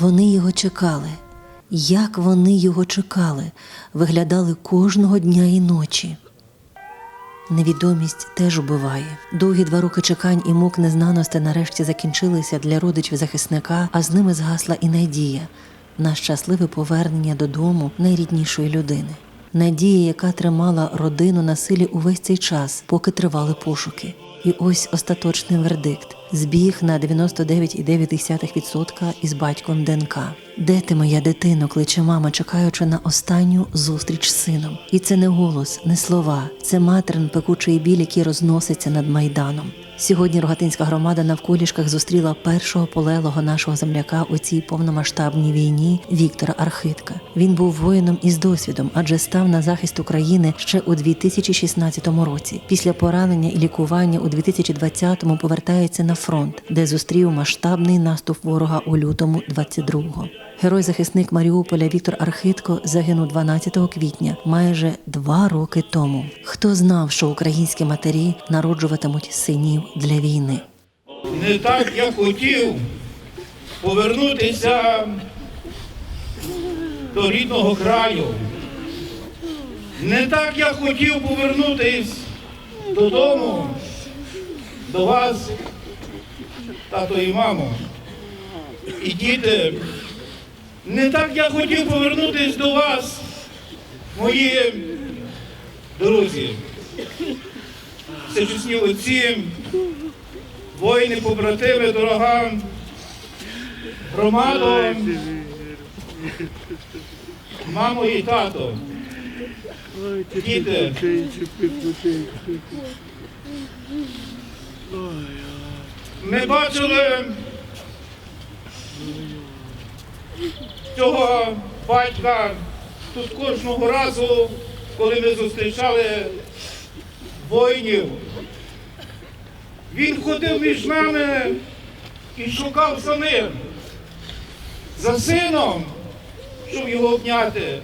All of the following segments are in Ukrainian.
Вони його чекали. Як вони його чекали, виглядали кожного дня і ночі. Невідомість теж убиває. Довгі два роки чекань і мук незнаності нарешті закінчилися для родичів захисника, а з ними згасла і надія на щасливе повернення додому найріднішої людини. Надія, яка тримала родину на силі увесь цей час, поки тривали пошуки. І ось остаточний вердикт збіг на 99,9% із батьком ДНК. Де ти, моя дитино, кличе мама, чекаючи на останню зустріч з сином. І це не голос, не слова, це материн пекучий біль, який розноситься над майданом. Сьогодні Рогатинська громада на вколішках зустріла першого полеглого нашого земляка у цій повномасштабній війні Віктора Архитка. Він був воїном із досвідом, адже став на захист України ще у 2016 році. Після поранення і лікування у 2020-му повертається на фронт, де зустрів масштабний наступ ворога у лютому 22-го. Герой-захисник Маріуполя Віктор Архитко загинув 12 квітня, майже два роки тому. Хто знав, що українські матері народжуватимуть синів для війни? Не так я хотів повернутися до рідного краю. Не так я хотів повернутися додому, до вас, тато і мамо, і діти. Не так я хотів повернутися до вас, мої друзі, всечесні отці, воїни, побратими, дорога громадо, мамо і тато, діти. Ми бачили цього батька тут кожного разу, коли ми зустрічали воїнів. Він ходив між нами і шукав за ним, за сином, щоб його обняти.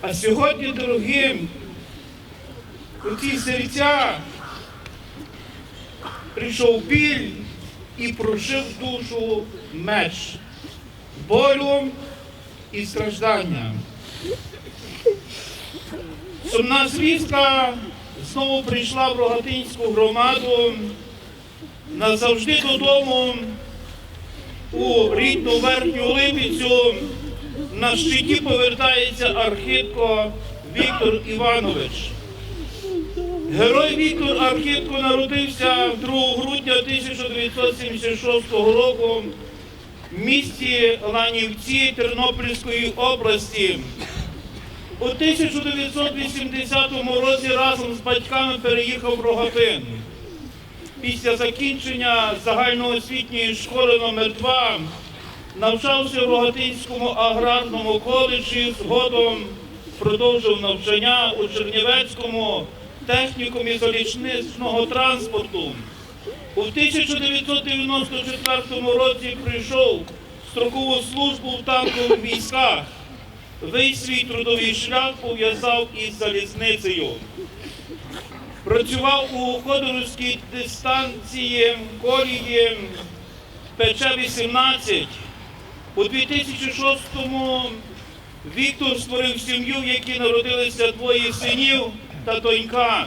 А сьогодні, дорогим, у ці серця прийшов біль і прошив душу меч болю і страждання. Сумна звістка знову прийшла в Рогатинську громаду назавжди додому у рідну верхню Липицю. На щиті повертається архитко Віктор Іванович. Герой Віктор Архитко народився 2 грудня 1976 року в місті Ланівці Тернопільської області. У 1980 році разом з батьками переїхав в Рогатин. Після закінчення загальноосвітньої школи номер 2 навчався в Рогатинському аграрному коледжі, згодом продовжив навчання у Чернівецькому технікумі залізничного транспорту. У 1994 році прийшов строкову службу в танкових військах. Весь свій трудовий шлях пов'язав із залізницею. Працював у Ходорівській дистанції колії ПЧ-18. У 2006-му Віктор створив сім'ю, в якій народилися двоє синів та донька.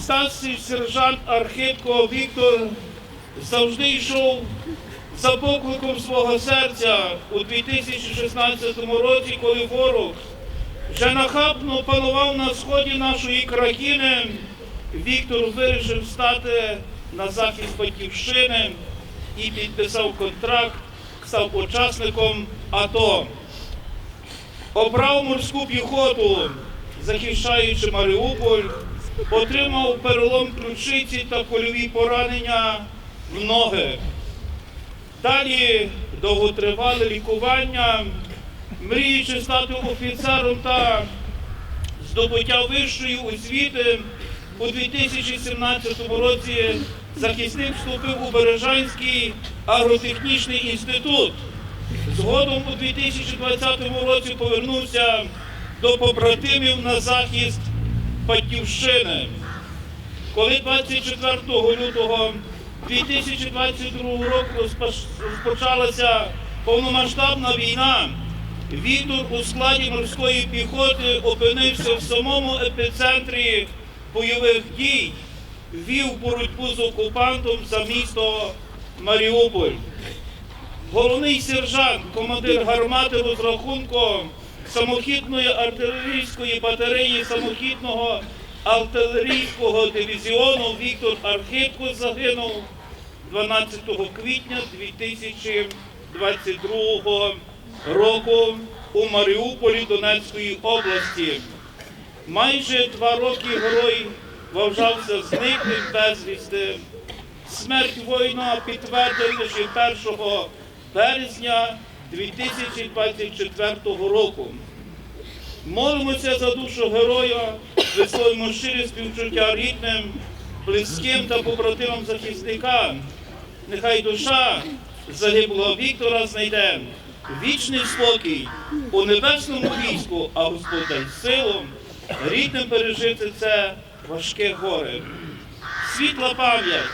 Старший сержант Архитко Віктор завжди йшов за покликом свого серця у 2016 році, коли ворог вже нахабно панував на сході нашої країни, Віктор вирішив стати на захист батьківщини і підписав контракт, став учасником АТО. Обрав морську піхоту, захищаючи Маріуполь, отримав перелом ключиці та кольові поранення в ноги. Далі довготривале лікування, мріючи стати офіцером та здобуття вищої освіти, у 2017 році захисник вступив у Бережанський агротехнічний інститут. Згодом у 2020 році повернувся до побратимів на захист Батьківщини. Коли 24 лютого 2022 року розпоч- розпочалася повномасштабна війна. Віктор у складі морської піхоти опинився в самому епіцентрі бойових дій, вів боротьбу з окупантом за місто Маріуполь. Головний сержант, командир гармати розрахунком самохідної артилерійської батареї самохідного артилерійського дивізіону Віктор Архипко загинув 12 квітня 2022 року у Маріуполі Донецької області. Майже два роки герой вважався зниклим безвісти. Смерть воїна підтвердили ще 1 березня 2024 року. Молимося за душу героя, висловимо щирі співчуття рідним, близьким та побратимам захисника. Нехай душа загиблого Віктора знайде вічний спокій у небесному війську, а Господь силу рідним пережити це важке горе. Світла пам'ять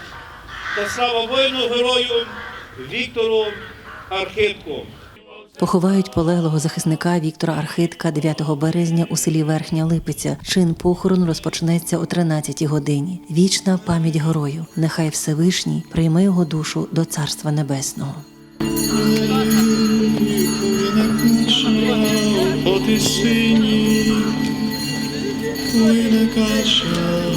та слава воїну герою Віктору Архипку. Поховають полеглого захисника Віктора Архитка 9 березня у селі Верхня Липиця. Чин похорон розпочнеться о 13 годині. Вічна пам'ять герою. Нехай Всевишній прийме його душу до Царства Небесного. Плине каша,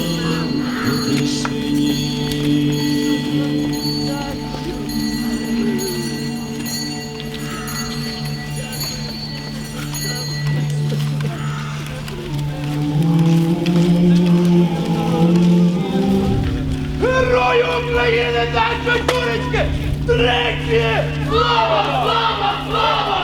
Дурочки! Треки! Слава! Слава! Слава!